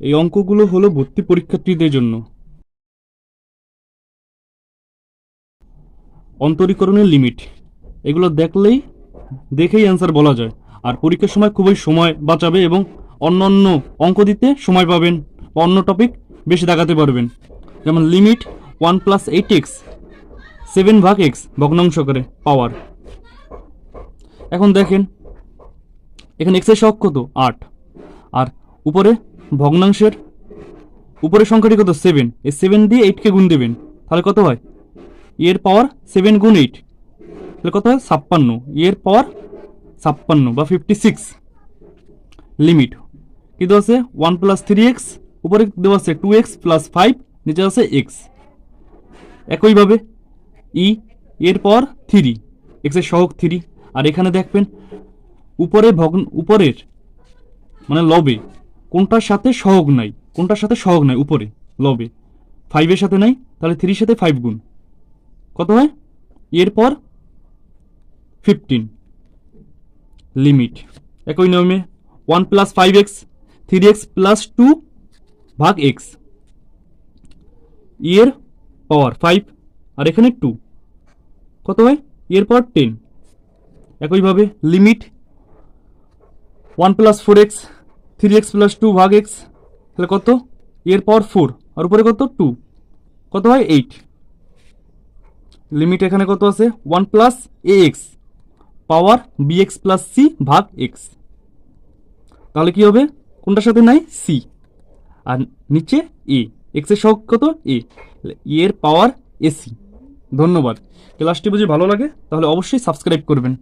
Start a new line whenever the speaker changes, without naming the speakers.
এই অঙ্কগুলো হলো ভর্তি পরীক্ষার্থীদের জন্য। অন্তরীকরণের লিমিট। এগুলো দেখলেই, দেখেই অ্যান্সার বলা যায়। আর পরীক্ষার সময় খুবই সময় বাঁচাবে এবং অন্য অন্য অঙ্ক দিতে সময় পাবেন বা অন্য টপিক বেশি দেখাতে পারবেন। যেমন limit one plus eight x seven ভাগ এক্স ভগ্নাংশ করে পাওয়ার এখন দেখেন, এখানে এক্সের সহগ কত? আট। আর উপরে ভগ্নাংশের উপরের সংখ্যাটি কত? সেভেন এই সেভেন দিয়ে এইটকে গুণ দেবেন। তাহলে কত হয়? এর পাওয়ার সেভেন গুণ এইট তাহলে কত হয়? ছাপ্পান্ন। এর পাওয়ার ছাপ্পান্ন বা ফিফটি সিক্স লিমিট কিন্তু আছে? ওয়ান প্লাস থ্রি এক্স উপরে দেওয়া আছে টু এক্স প্লাস ফাইভ নিচে আছে এক্স একইভাবে ই এর পর থ্রি এক্সের সহগ থ্রি আর এখানে দেখবেন, উপরে ভগ্ন উপরের মানে লবে কোনটার সাথে সহগ নাই? কোনটার সাথে সহগ নাই? উপরে লবে ফাইভের সাথে নাই? তাহলে থ্রির সাথে ফাইভ গুণ। কত হয়? এরপর ফিফটিন লিমিট একই নিয়মে one plus five x three x plus two ভাগ এক্স ইয়ের পাওয়ার ফাইভ আর এখানে টু কত হয়? এর পাওয়ার টেন একইভাবে limit one plus four x three x plus two ভাগ এক্স তাহলে কত? এর পাওয়ার ফোর আর উপরে কত? টু কত হয়? এইট লিমিট এখানে কত আছে? One plus a x power b x plus c ভাগ এক্স তাহলে কি হবে? কোনটার সাথে নাই? সি আর নিচে এ এক্সের সহগ কত? এ এর পাওয়ার এসি ধন্যবাদ। ক্লাসটি বুঝি ভালো লাগে, তাহলে অবশ্যই সাবস্ক্রাইব করবেন।